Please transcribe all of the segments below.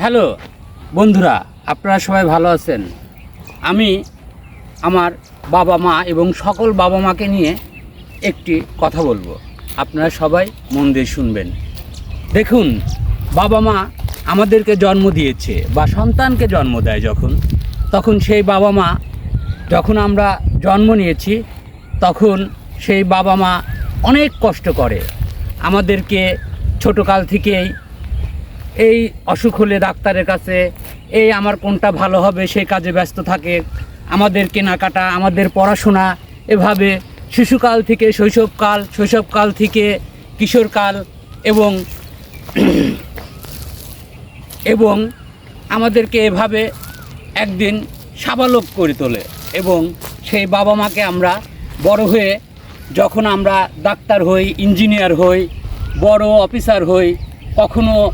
Hello, বন্ধুরা, আপনারা সবাই ভালো আছেন? আমি আমার বাবা মা এবং সকল বাবা মাকে নিয়ে একটি কথা বলব। আপনারা সবাই মন দিয়ে শুনবেন। দেখুন, বাবা মা আমাদেরকে জন্ম দিয়েছে বা সন্তানকে জন্ম দেয় যখন, তখন সেই বাবা মা যখন আমরা জন্ম নিয়েছি, তখন সেই বাবা মা অনেক কষ্ট করে। আমাদেরকে ছোটোকাল থেকেই এই অসুখ হলে ডাক্তারের কাছে, এই আমার কোনটা ভালো হবে, সেই কাজে ব্যস্ত থাকে। আমাদের কেনাকাটা, আমাদের পড়াশোনা, এভাবে শিশুকাল থেকে শৈশবকাল শৈশবকাল থেকে কিশোরকাল এবং এবং আমাদেরকে এভাবে একদিন সাবালক করে তোলে এবং সেই বাবা মাকে আমরা বড় হয়ে যখন আমরা ডাক্তার হই, ইঞ্জিনিয়ার হই, বড় অফিসার হই, কখনো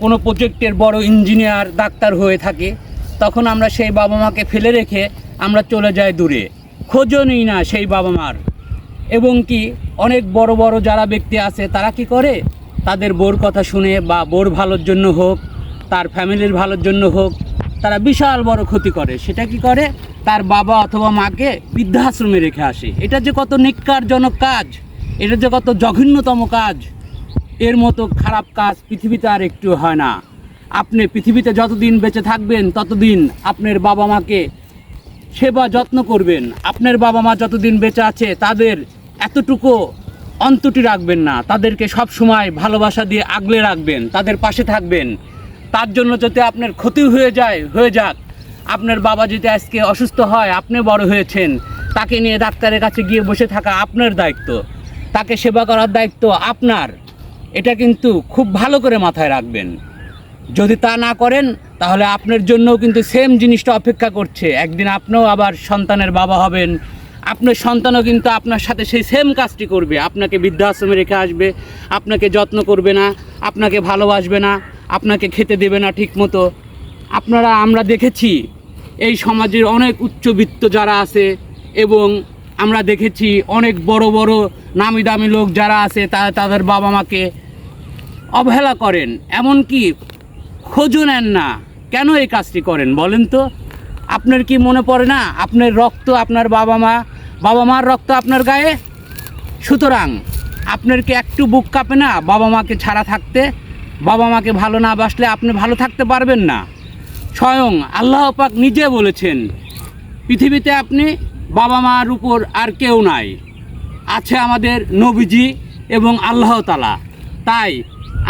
কোনো প্রজেক্টের বড় ইঞ্জিনিয়ার, ডাক্তার হয়ে থাকে, তখন আমরা সেই বাবা মাকে ফেলে রেখে আমরা চলে যাই দূরে। খোঁজও নিই না সেই বাবা মার। এবং কি, অনেক বড় বড় যারা ব্যক্তি আছে, তারা কি করে? তাদের বোর কথা শুনে বা বোর ভালোর জন্য হোক, তার ফ্যামিলির ভালোর জন্য হোক, তারা বিশাল বড় ক্ষতি করে। সেটা কি করে? তার বাবা অথবা মাকে বৃদ্ধাশ্রমে রেখে আসে। এটা যে কত নিকারজনক কাজ, এটা যে কত জঘন্যতম কাজ এর মতো খারাপ কাজ পৃথিবীতে আর একটু হয় না। আপনি পৃথিবীতে যতদিন বেঁচে থাকবেন, ততদিন আপনার বাবা মাকে সেবা যত্ন করবেন। আপনার বাবা মা যতদিন বেঁচে আছে, তাদের এতটুকু অন্তটি রাখবেন না। তাদেরকে সব সময় ভালোবাসা দিয়ে আগলে রাখবেন, তাদের পাশে থাকবেন। তার জন্য যাতে আপনার ক্ষতি হয়ে যায়, হয়ে যাক। আপনার বাবা যদি আজকে অসুস্থ হয়, আপনি বড় হয়েছেন, তাকে নিয়ে ডাক্তারের কাছে গিয়ে বসে থাকা আপনার দায়িত্ব। তাকে সেবা করার দায়িত্ব আপনার। এটা কিন্তু খুব ভালো করে মাথায় রাখবেন। যদি তা না করেন, তাহলে আপনার জন্যও কিন্তু সেম জিনিসটা অপেক্ষা করছে। একদিন আপনিও আবার সন্তানের বাবা হবেন। আপনার সন্তানও কিন্তু আপনার সাথে সেই সেম কাজটি করবে। আপনাকে বৃদ্ধাশ্রমে রেখে আসবে, আপনাকে যত্ন করবে না, আপনাকে ভালোবাসবে না, আপনাকে খেতে দেবে না ঠিক মতো আপনারা, আমরা দেখেছি, এই সমাজের অনেক উচ্চবিত্ত যারা আছে এবং আমরা দেখেছি অনেক বড় বড় নামি দামি লোক যারা আছে, তারা তাদের বাবা মাকে অবহেলা করেন। এমনকি খোঁজও নেন না। কেন এই কাজটি করেন বলেন তো? আপনার কি মনে পড়ে না? আপনার রক্ত আপনার বাবা মা, বাবা মার রক্ত আপনার গায়ে? সুতরাং আপনার কি একটু বুক কাঁপে না বাবা মাকে ছাড়া থাকতে? বাবা মাকে ভালো না বাসলে আপনি ভালো থাকতে পারবেন না। স্বয়ং আল্লাহ পাক নিজে বলেছেন, পৃথিবীতে আপনি বাবা মার উপর আর কেউ নাই। আছে আমাদের নবীজি এবং আল্লাহ তালা তাই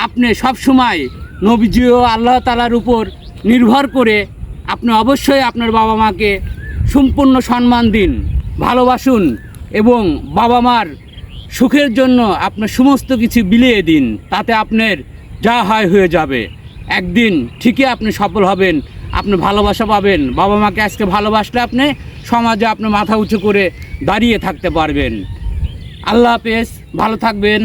আপনি সব সময় নবীজি ও আল্লাহ তালার উপর নির্ভর করে আপনি অবশ্যই আপনার বাবা মাকে সম্পূর্ণ সম্মান দিন, ভালোবাসুন এবং বাবা মার সুখের জন্য আপনার সমস্ত কিছু বিলিয়ে দিন, তাতে আপনার যা হয় হয়ে যাবে। একদিন ঠিকই আপনি সফল হবেন, আপনি ভালোবাসা পাবেন। বাবা মাকে আজকে ভালোবাসলে আপনি সমাজে আপনি মাথা উঁচু করে দাঁড়িয়ে থাকতে পারবেন। আল্লাহ হাফেজ ভালো থাকবেন।